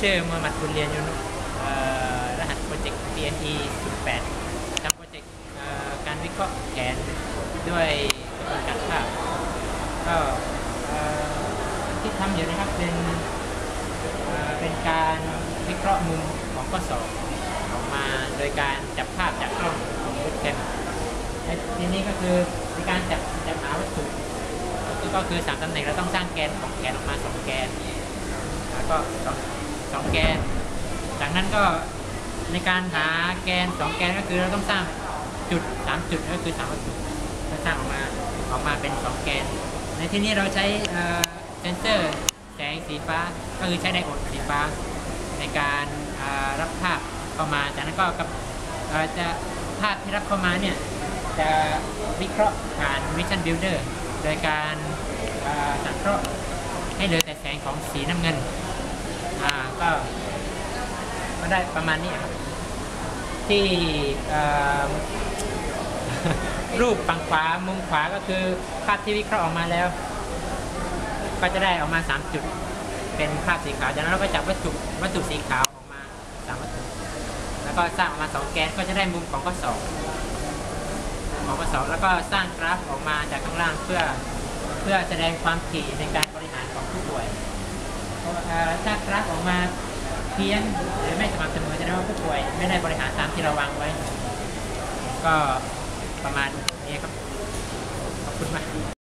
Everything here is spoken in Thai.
ชื่อมูฮัมหมัดบุญเรียนยูนุรหัสโปรเจกต์ PNE 08ทำโปรเจกต์การวิเคราะห์แผนด้วยกระบวนการภาพก็ที่ทำอยู่นะครับเป็นเป็นการวิเคราะห์มุมของข้อสอบออกมาโดยการจับภาพจากกล้องของบุ๊แคมทีนี้ก็คือในการจับจับหาวัตถุก็คือสามตำแหน่งเราต้องสร้างแกนของแกนออกมาสองแกนแล้วก็สองสองแกน จาก นั้นก็ในการหาแกนสองแกนก็คือเราต้องสร้างจุดสามจุดก็คือสามวัตถุก็สร้างออกมาออกมาเป็นสองแกน ในที่นี้เราใช้เซนเซอร์แสงสีฟ้าก็คือใช้ไดโอดสีฟ้า ในการรับภาพเข้ามาจากนั้นก็กับจะภาพที่รับเข้ามาเนี่ยจะวิเคราะห์ผ่าน Vision Builder โดยการสังเคราะห์ให้เหลือแต่แสงของสีน้ำเงิน ก็ได้ประมาณนี้ครับที่รูปฝั่งขวามุมขวาก็คือภาพที่วิเคราะห์ออกมาแล้ว ก็จะได้ออกมา 3 จุด เป็นภาพสีขาวจากนั้นเราก็จับวัตถุวัตถุสีขาวออกมาสามวัตถุแล้วก็สร้างออกมาสองแกนก็จะได้มุมของข้อสอบของข้อสอบแล้วก็สร้างกราฟออกมาจากข้างล่างเพื่อเพื่อแสดงความถี่ในการบริหารของผู้ป่วย เพราะว่าเอ่อถ้ากราฟออกมา เพี้ยนหรือไม่สม่ำเสมอจะได้ว่าผู้ป่วยไม่ได้บริหารตามที่เราวางไว้ ก็ประมาณนี้ครับ ขอบคุณมาก